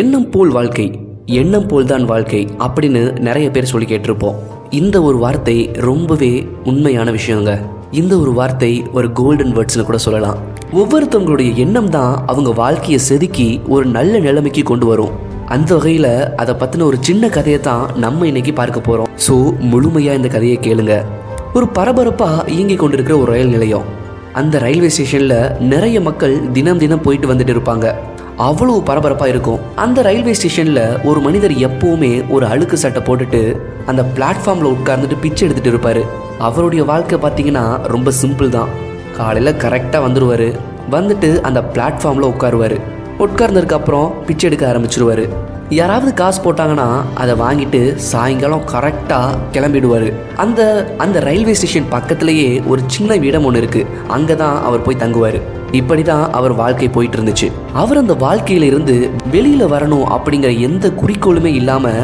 எண்ணம் போல் வாழ்க்கை எண்ணம் போல் தான் வாழ்க்கை அப்படின்னு நிறைய பேர் சொல்லி கேட்டிருப்போம். இந்த ஒரு வார்த்தை ரொம்பவே உண்மையான விஷயங்க. இந்த ஒரு வார்த்தை ஒரு கோல்டன் வேர்ட்ஸ்னு கூட சொல்லலாம். ஒவ்வொருத்தவங்களுடைய எண்ணம் தான் அவங்க வாழ்க்கையை செதுக்கி ஒரு நல்ல நிலைமைக்கு கொண்டு வரும். அந்த வகையில் அதை பற்றின ஒரு சின்ன கதையை தான் நம்ம இன்னைக்கு பார்க்க போகிறோம் ஸோ முழுமையாக இந்த கதையை கேளுங்க. ஒரு பரபரப்பாக இயங்கி கொண்டிருக்கிற ஒரு ரயில் நிலையம். அந்த ரயில்வே ஸ்டேஷனில் நிறைய மக்கள் தினம் தினம் போயிட்டு வந்துட்டு இருப்பாங்க. அவ்வளவு பரபரப்பாக இருக்கும். அந்த ரயில்வே ஸ்டேஷனில் ஒரு மனிதர் எப்போவுமே ஒரு அழுக்கு சட்டை போட்டுட்டு அந்த பிளாட்ஃபார்மில் உட்கார்ந்துட்டு பிச்சை எடுத்துட்டு இருப்பார். அவருடைய வாழ்க்கை பார்த்தீங்கன்னா ரொம்ப சிம்பிள் தான். காலையில் கரெக்டாக வந்துடுவார் வந்துட்டு அந்த பிளாட்ஃபார்மில் உட்காருவார். உட்கார்ந்ததுக்கு அப்புறம் பிச்சை எடுக்க ஆரம்பிச்சிருவாரு. யாராவது காசு போட்டாங்கன்னா அதை வாங்கிட்டு சாயங்காலம் கரெக்டாக கிளம்பிடுவார். அந்த அந்த ரயில்வே ஸ்டேஷன் பக்கத்துலேயே ஒரு சின்ன இடம் ஒன்று இருக்குது அங்கே தான் அவர் போய் தங்குவார். இப்படி தான் அவர் வாழ்க்கை போயிட்டு இருந்துச்சு அவர் அந்த வாழ்க்கையில இருந்து வெளியில் வரணும் அப்படிங்கிற எந்த குறிக்கோளுமே இல்லாமல்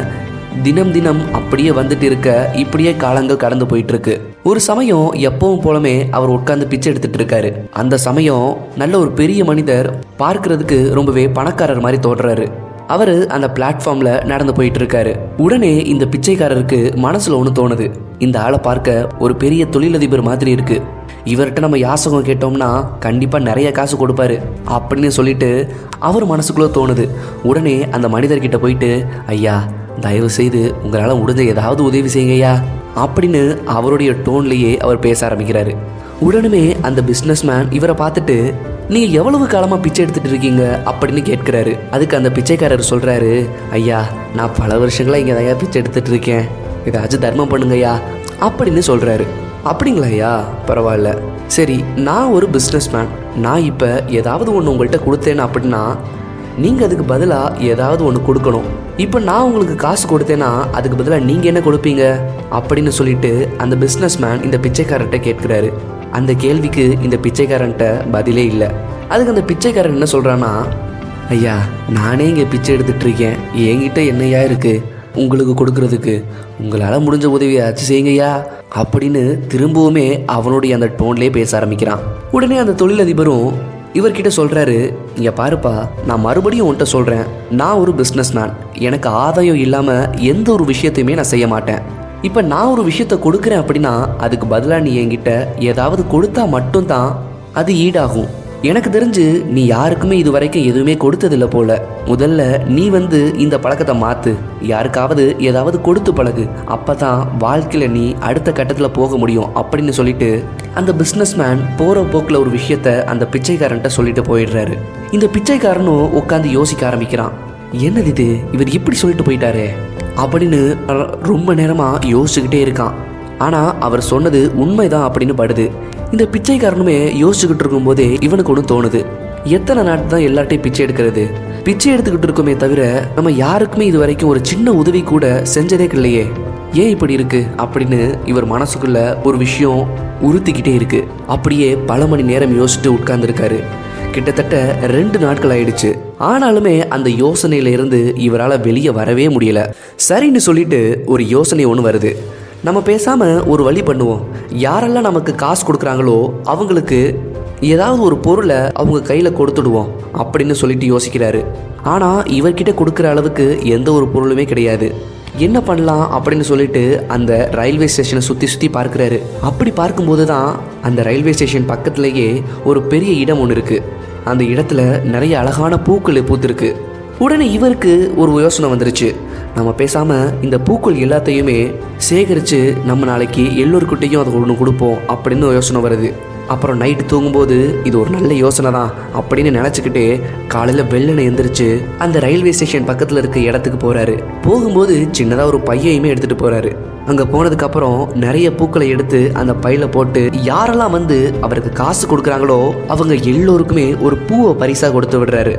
தினம் தினம் அப்படியே வந்துட்டு இருக்க இப்படியே காலங்கள் கடந்து போயிட்டு இருக்கு ஒரு சமயம் எப்பவும் போலமே அவர் உட்கார்ந்து பிச்சை எடுத்துட்டு இருக்காரு. அந்த சமயம் நல்ல ஒரு பெரிய மனிதர் பார்க்கறதுக்கு ரொம்பவே பணக்காரர் மாதிரி தோன்றாரு. அவர் அந்த பிளாட்ஃபார்ம்ல நடந்து போயிட்டு இருக்காரு. உடனே இந்த பிச்சைக்காரருக்கு மனசுல ஒன்று தோணுது. இந்த ஆளை பார்க்க ஒரு பெரிய தொழிலதிபர் மாதிரி இருக்கு. இவர்கிட்ட நம்ம யாசகம் கேட்டோம்னா கண்டிப்பா நிறைய காசு கொடுப்பாரு. அப்படின்னு சொல்லிட்டு அவர் மனசுக்குள்ள தோணுது. உடனே அந்த மனிதர்கிட்ட போயிட்டு ஐயா தயவு செய்து உங்களால் முடிஞ்ச ஏதாவது உதவி செய்யுங்கய்யா அப்படின்னு அவருடைய டோன்லேயே அவர் பேச ஆரம்பிக்கிறாரு. உடனே அந்த பிஸ்னஸ்மேன் இவரை பார்த்துட்டு நீங்க எவ்வளவு காலமா பிச்சை எடுத்துட்டு இருக்கீங்க? அப்படின்னு கேட்கிறாரு. அதுக்கு அந்த பிச்சைக்காரர் சொல்றாரு ஐயா நான் பல வருஷங்களா இங்க ஐயா பிச்சை எடுத்துட்டு இருக்கேன். ஏதாச்சும் தர்மம் பண்ணுங்கய்யா அப்படின்னு சொல்றாரு. அப்படிங்களா ஐயா பரவாயில்ல. சரி நான் ஒரு பிஸ்னஸ்மேன் நான் இப்போ ஏதாவது ஒன்று உங்கள்கிட்ட கொடுத்தேன் அப்படின்னா நீங்கள் அதுக்கு பதிலாக ஏதாவது ஒன்று கொடுக்கணும். இப்போ நான் உங்களுக்கு காசு கொடுத்தேன்னா அதுக்கு பதிலாக நீங்கள் என்ன கொடுப்பீங்க? அப்படின்னு சொல்லிட்டு அந்த பிஸ்னஸ்மேன் இந்த பிச்சைக்காரர்கிட்ட கேட்குறாரு. அந்த கேள்விக்கு இந்த பிச்சைக்காரன்ட்ட பதிலே இல்லை. அதுக்கு அந்த பிச்சைக்காரன் என்ன சொல்கிறான்னா ஐயா நானே இங்கே பிச்சை எடுத்துட்டு இருக்கேன். என்கிட்ட என்னையா இருக்குது உங்களுக்கு கொடுக்கறதுக்கு. உங்களால் முடிஞ்ச உதவியாச்சும் செய்யுங்கய்யா. அப்படின்னு திரும்பவுமே அவனுடைய அந்த டோன்லேயே பேச ஆரம்பிக்கிறான். உடனே அந்த தொழிலதிபரும் இவர்கிட்ட சொல்கிறாரு இங்க பாருப்பா நான் மறுபடியும் உன்கிட்ட சொல்கிறேன் நான் ஒரு பிஸ்னஸ் மேன் எனக்கு ஆதாயம் இல்லாமல் எந்த ஒரு விஷயத்தையுமே நான் செய்ய மாட்டேன். இப்போ நான் ஒரு விஷயத்த கொடுக்குறேன் அப்படின்னா அதுக்கு பதிலாக நீ என்கிட்ட ஏதாவது கொடுத்தா மட்டும்தான் அது ஈடாகும். எனக்கு தெரிஞ்சு நீ யாருக்குமே இது வரைக்கும் எதுவுமே கொடுத்ததில்லை போல. முதல்ல நீ வந்து இந்த பழக்கத்தை மாத்து. யாருக்காவது ஏதாவது கொடுத்து பழகு. அப்பதான் வாழ்க்கையில நீ அடுத்த கட்டத்துல போக முடியும் அப்படின்னு சொல்லிட்டு அந்த பிஸ்னஸ்மேன் போற போக்குல ஒரு விஷயத்த அந்த பிச்சைக்காரன்ட்ட சொல்லிட்டு போயிடுறாரு. இந்த பிச்சைக்காரனும் உட்காந்து யோசிக்க ஆரம்பிக்கிறான். என்னது இது? இவர் இப்படி சொல்லிட்டு போயிட்டாரே? அப்படின்னு ரொம்ப நேரமா யோசிச்சுக்கிட்டே இருக்கான். ஆனா அவர் சொன்னது உண்மைதான் அப்படின்னு படுது. இந்த பிச்சைக்காரனுமே யோசிச்சுக்கிட்டு இருக்கும்போதே இவனுக்கு ஒன்று தோணுது. எத்தனை நாட்டு தான் எல்லார்ட்டையும் பிச்சை எடுக்கிறது? பிச்சை எடுத்துக்கிட்டு இருக்கோமே தவிர நம்ம யாருக்குமே இது வரைக்கும் ஒரு சின்ன உதவி கூட செஞ்சதே இல்லையே ஏன் இப்படி இருக்கு? அப்படின்னு இவர் மனசுக்குள்ள ஒரு விஷயம் உறுத்திக்கிட்டே இருக்கு. அப்படியே பல மணி நேரம் யோசிச்சுட்டு உட்கார்ந்துருக்காரு. கிட்டத்தட்ட ரெண்டு நாட்கள் ஆயிடுச்சு. ஆனாலுமே அந்த யோசனையில இருந்து இவரால் வெளியே வரவே முடியல. சரின்னு சொல்லிட்டு ஒரு யோசனை ஒன்று வருது. நம்ம பேசாமல் ஒரு வழி பண்ணுவோம். யாரெல்லாம் நமக்கு காசு கொடுக்குறாங்களோ அவங்களுக்கு ஏதாவது ஒரு பொருளை அவங்க கையில் கொடுத்துடுவோம் அப்படின்னு சொல்லிட்டு யோசிக்கிறாரு. ஆனால் இவர்கிட்ட கொடுக்குற அளவுக்கு எந்த ஒரு பொருளுமே கிடையாது. என்ன பண்ணலாம் அப்படின்னு சொல்லிட்டு அந்த ரயில்வே ஸ்டேஷனை சுற்றி சுற்றி பார்க்குறாரு. அப்படி பார்க்கும்போது தான் அந்த ரயில்வே ஸ்டேஷன் பக்கத்துலேயே ஒரு பெரிய இடம் ஒன்று இருக்குது அந்த இடத்துல நிறைய அழகான பூக்கள் பூத்துருக்கு. உடனே இவருக்கு ஒரு யோசனை வந்துருச்சு. நம்ம பேசாம இந்த பூக்கள் எல்லாத்தையுமே சேகரித்து நம்ம நாளைக்கு எல்லோருக்கிட்டையும் அதை ஒன்று கொடுப்போம் அப்படின்னு ஒரு யோசனை வருது. அப்புறம் நைட்டு தூங்கும்போது இது ஒரு நல்ல யோசனை தான் அப்படின்னு நினச்சிக்கிட்டே காலையில் வெள்ளனை எந்திரிச்சு அந்த ரயில்வே ஸ்டேஷன் பக்கத்தில் இருக்க இடத்துக்கு போகிறாரு போகும்போது சின்னதாக ஒரு பையையுமே எடுத்துகிட்டு போகிறாரு அங்கே போனதுக்கப்புறம் நிறைய பூக்களை எடுத்து அந்த பையில போட்டு யாரெல்லாம் வந்து அவருக்கு காசு கொடுக்குறாங்களோ அவங்க எல்லோருக்குமே ஒரு பூவை பரிசாக கொடுத்து விடுறாரு.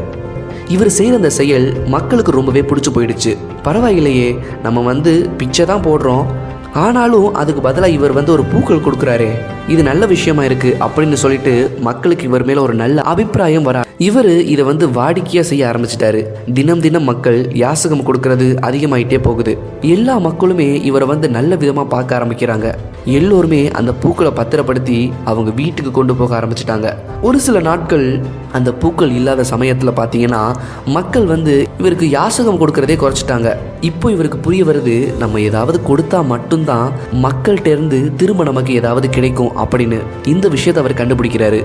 இவர் செய்கிற அந்த செயல் மக்களுக்கு ரொம்பவே பிடிச்சி போயிடுச்சு. பரவாயில்லையே நம்ம வந்து பிச்சை தான் போடுறோம். ஆனாலும் அதுக்கு பதிலாக இவர் வந்து ஒரு பூக்கள் கொடுக்குறாரு. இது நல்ல விஷயமா இருக்கு அப்படின்னு சொல்லிட்டு மக்களுக்கு இவர் மேல ஒரு நல்ல அபிப்பிராயம் வரா. இவர் இதை வந்து வாடிக்கையா செய்ய ஆரம்பிச்சிட்டாரு. தினம் தினம் மக்கள் யாசகம் கொடுக்கறது அதிகமாயிட்டே போகுது. எல்லா மக்களுமே இவரை வந்து நல்ல விதமா பார்க்க ஆரம்பிக்கிறாங்க. எல்லோருமே அந்த பூக்களை பத்திரப்படுத்தி அவங்க வீட்டுக்கு கொண்டு போக ஆரம்பிச்சிட்டாங்க. ஒரு சில நாட்கள் அந்த பூக்கள் இல்லாத சமயத்துல பார்த்தீங்கன்னா மக்கள் வந்து இவருக்கு யாசகம் கொடுக்கறதே குறைச்சிட்டாங்க. இப்போ இவருக்கு புரிய வருது நம்ம ஏதாவது கொடுத்தா மட்டும்தான் மக்கள்கிட்ட இருந்து திரும்ப நமக்கு ஏதாவது கிடைக்கும் அப்படின்னு இந்த விஷயத்தை அவர் கண்டுபிடிக்கிறாரு.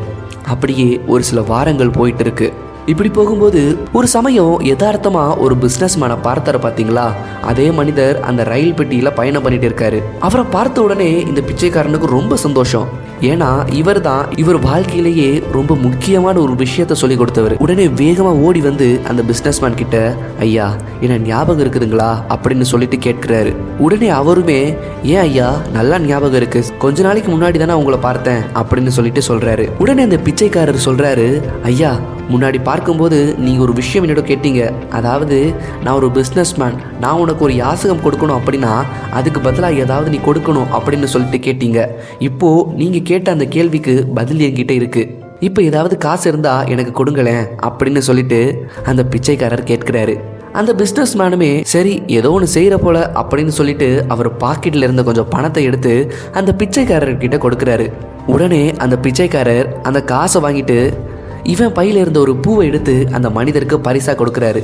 அப்படியே ஒரு சில வாரங்கள் போயிட்டு இருக்கு. இப்படி போகும்போது ஒரு சமயம் யதார்த்தமா ஒரு பிசினஸ் மேனை பார்த்தாரு பாத்தீங்களா? அதே மனிதர் அந்த ரயில் பெட்டியில பயணம் பண்ணிட்டு இருக்காரு. அவரை பார்த்த உடனே இந்த பிச்சைக்காரனுக்கு ரொம்ப சந்தோஷம். ஏன்னா இவர் தான் இவர் வாழ்க்கையிலேயே ரொம்ப முக்கியமான ஒரு விஷயத்த சொல்லி கொடுத்தவர். உடனே வேகமா ஓடி வந்து அந்த பிசினஸ் மேன் கிட்ட ஐயா என்ன ஞாபகம் இருக்குதுங்களா? அப்படின்னு சொல்லிட்டு கேட்கிறாரு. உடனே அவருமே ஏன் ஐயா நல்லா ஞாபகம் இருக்கு. கொஞ்ச நாளைக்கு முன்னாடி தானே உங்களை பார்த்தேன். அப்படின்னு சொல்லிட்டு சொல்றாரு. உடனே அந்த பிச்சைக்காரர் சொல்றாரு ஐயா முன்னாடி பார்க்கும்போது நீங்கள் ஒரு விஷயம் என்னோட கேட்டீங்க. அதாவது நான் ஒரு பிஸ்னஸ் மேன் நான் உனக்கு ஒரு யாசகம் கொடுக்கணும் அப்படின்னா அதுக்கு பதிலாக ஏதாவது நீ கொடுக்கணும் அப்படின்னு சொல்லிட்டு கேட்டீங்க. இப்போது நீங்கள் கேட்ட அந்த கேள்விக்கு பதில் என்கிட்ட இருக்குது இப்போ ஏதாவது காசு இருந்தால் எனக்கு கொடுங்களேன் அப்படின்னு சொல்லிட்டு அந்த பிச்சைக்காரர் கேட்கிறாரு. அந்த பிஸ்னஸ் மேனுமே சரி ஏதோ ஒன்று செய்கிற போல அப்படின்னு சொல்லிட்டு அவர் பாக்கெட்டில் இருந்த கொஞ்சம் பணத்தை எடுத்து அந்த பிச்சைக்காரர்கிட்ட கொடுக்குறாரு. உடனே அந்த பிச்சைக்காரர் அந்த காசை வாங்கிட்டு இவன் பையில இருந்த ஒரு பூவை எடுத்து அந்த மனிதருக்கு பரிசா கொடுக்குறாரு.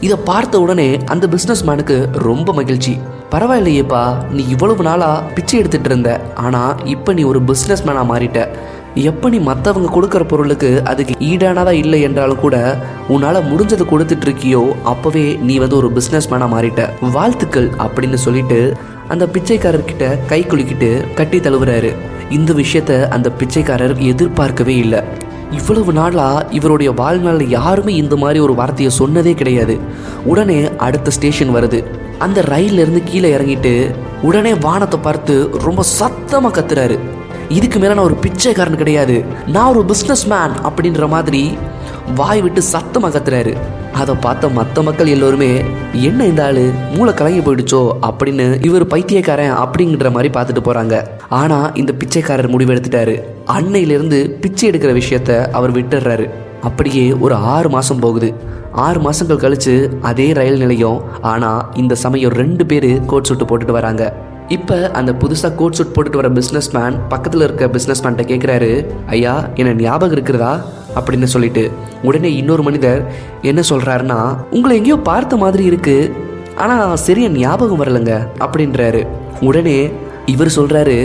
இதை பார்த்த உடனே அந்த பிஸ்னஸ் மேனுக்கு ரொம்ப மகிழ்ச்சி. பரவாயில்லையேப்பா நீ இவ்வளவு நாளா பிச்சை எடுத்துட்டு இருந்த ஆனா இப்போ நீ ஒரு பிஸ்னஸ் மேனா மாறிட்ட. எப்போ நீ மற்றவங்க கொடுக்குற பொருளுக்கு அதுக்கு ஈடானதா இல்லை என்றாலும் கூட உன்னால் முடிஞ்சதை கொடுத்துட்டு இருக்கியோ அப்போவே நீ வந்து ஒரு பிஸ்னஸ் மேனாக மாறிட்ட. வாழ்த்துக்கள் அப்படின்னு சொல்லிட்டு அந்த பிச்சைக்காரர்கிட்ட கை குலுக்கிட்டு கட்டி தழுவுறாரு. இந்த விஷயத்த அந்த பிச்சைக்காரர் எதிர்பார்க்கவே இல்லை. இவ்வளவு நாளாக இவருடைய வாழ்நாளில் யாருமே இந்த மாதிரி ஒரு வார்த்தையை சொன்னதே கிடையாது. உடனே அடுத்த ஸ்டேஷன் வருது. அந்த ரயிலிருந்து இருந்து கீழே இறங்கிட்டு உடனே வானத்தை பார்த்து ரொம்ப சத்தமாக கத்துறாரு. இதுக்கு மேல நான் ஒரு பிச்சைக்காரன் கிடையாது. நான் ஒரு பிஸ்னஸ் மேன் அப்படின்ற மாதிரி வாய் விட்டு சத்தமாக கத்துறாரு. அதை பார்த்த மற்ற மக்கள் எல்லோருமே என்ன இந்த ஆள்? மூளை கலங்கி போயிடுச்சோ? அப்படின்னு இவர் பைத்தியக்காரன் அப்படிங்கிற மாதிரி பார்த்துட்டு போகிறாங்க ஆனால் இந்த பிச்சைக்காரர் முடிவெடுத்துட்டாரு. அன்னையிலிருந்து பிச்சை எடுக்கிற விஷயத்த அவர் விட்டுடுறாரு. அப்படியே ஒரு ஆறு மாதம் போகுது. ஆறு மாதங்கள் கழித்து அதே ரயில் நிலையம் ஆனால் இந்த சமயம் ரெண்டு பேர் கோட் சூட்டு போட்டுட்டு வராங்க. இப்போ அந்த புதுசாக கோட் சூட் போட்டுட்டு வர பிஸ்னஸ் மேன் பக்கத்தில் இருக்க பிஸ்னஸ்மேன்கிட்ட கேட்குறாரு ஐயா என்ன ஞாபகம் இருக்கிறதா அப்படின்னு சொல்லிட்டு. உடனே இன்னொரு மனிதர் என்ன சொல்கிறாருன்னா உங்களை எங்கேயோ பார்த்த மாதிரி இருக்குது ஆனால் சரியா ஞாபகம் வரலைங்க. அப்படின்றாரு. உடனே இவர் சொல்கிறாரு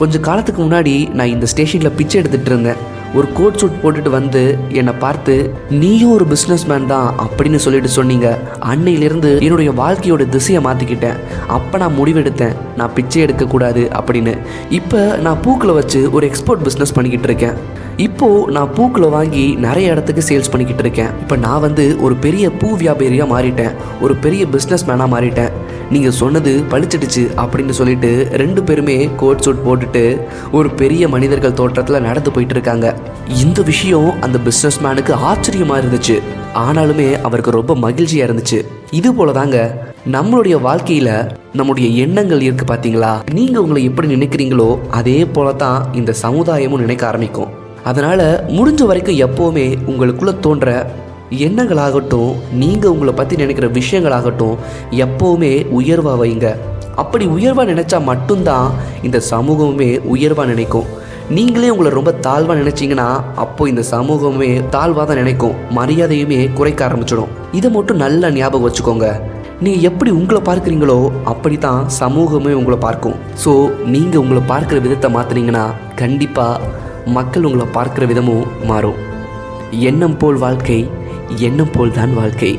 கொஞ்ச காலத்துக்கு முன்னாடி நான் இந்த ஸ்டேஷனில் பிச்சை எடுத்துகிட்டு இருந்தேன். ஒரு கோட் சூட் போட்டுட்டு வந்து என்னை பார்த்து நீயும் ஒரு பிஸ்னஸ் மேன் தான் அப்படின்னு சொல்லிட்டு சொன்னீங்க. அன்னையிலிருந்து என்னுடைய வாழ்க்கையோட திசையை மாற்றிக்கிட்டேன் அப்போ நான் முடிவெடுத்தேன். நான் பிச்சை எடுக்கக்கூடாது அப்படின்னு. இப்போ நான் பூக்களை வச்சு ஒரு எக்ஸ்போர்ட் பிஸ்னஸ் பண்ணிக்கிட்டு இருக்கேன். இப்போ நான் பூக்களை வாங்கி நிறைய இடத்துக்கு சேல்ஸ் பண்ணிக்கிட்டு இருக்கேன். இப்போ நான் வந்து ஒரு பெரிய பூ வியாபாரியாக மாறிட்டேன். ஒரு பெரிய பிஸ்னஸ் மேனாக மாறிட்டேன். நீங்கள் சொன்னது பளிச்சிடுச்சு அப்படின்னு சொல்லிட்டு ரெண்டு பேருமே கோட் சூட் போட்டுட்டு ஒரு பெரிய மனிதர்கள் தோற்றத்தில் நடந்து போயிட்டு இருக்காங்க. இந்த விஷயம் அந்த பிஸ்னஸ் மேனுக்கு ஆச்சரியமாக இருந்துச்சு. ஆனாலுமே அவருக்கு ரொம்ப மகிழ்ச்சியாக இருந்துச்சு. இது போல தாங்க நம்மளுடைய வாழ்க்கையில் நம்முடைய எண்ணங்கள் இருக்கு பார்த்தீங்களா நீங்கள் உங்களை எப்படி நினைக்கிறீங்களோ அதே போல தான் இந்த சமுதாயமும் நினைக்க ஆரம்பிக்கும். அதனால் முடிஞ்ச வரைக்கும் எப்போவுமே உங்களுக்குள்ளே தோன்ற எண்ணங்களாகட்டும் நீங்கள் உங்களை பற்றி நினைக்கிற விஷயங்களாகட்டும் எப்போவுமே உயர்வாக வைங்க. அப்படி உயர்வாக நினச்சா மட்டும்தான் இந்த சமூகமுமே உயர்வாக நினைக்கும். நீங்களே உங்களை ரொம்ப தாழ்வாக நினச்சிங்கன்னா அப்போ இந்த சமூகமே தாழ்வாக தான் நினைக்கும். மரியாதையுமே குறைக்க ஆரம்பிச்சிடும். இதை மட்டும் நல்லா ஞாபகம் வச்சுக்கோங்க. நீங்கள் எப்படி உங்களை பார்க்குறீங்களோ அப்படி தான் சமூகமே உங்களை பார்க்கும். ஸோ நீங்கள் உங்களை பார்க்குற விதத்தை மாற்றுனீங்கன்னா கண்டிப்பாக மக்கள் உங்களை பார்க்குற விதமும் மாறும். எண்ணம் போல் வாழ்க்கை எண்ணம் போல் தான் வாழ்க்கை.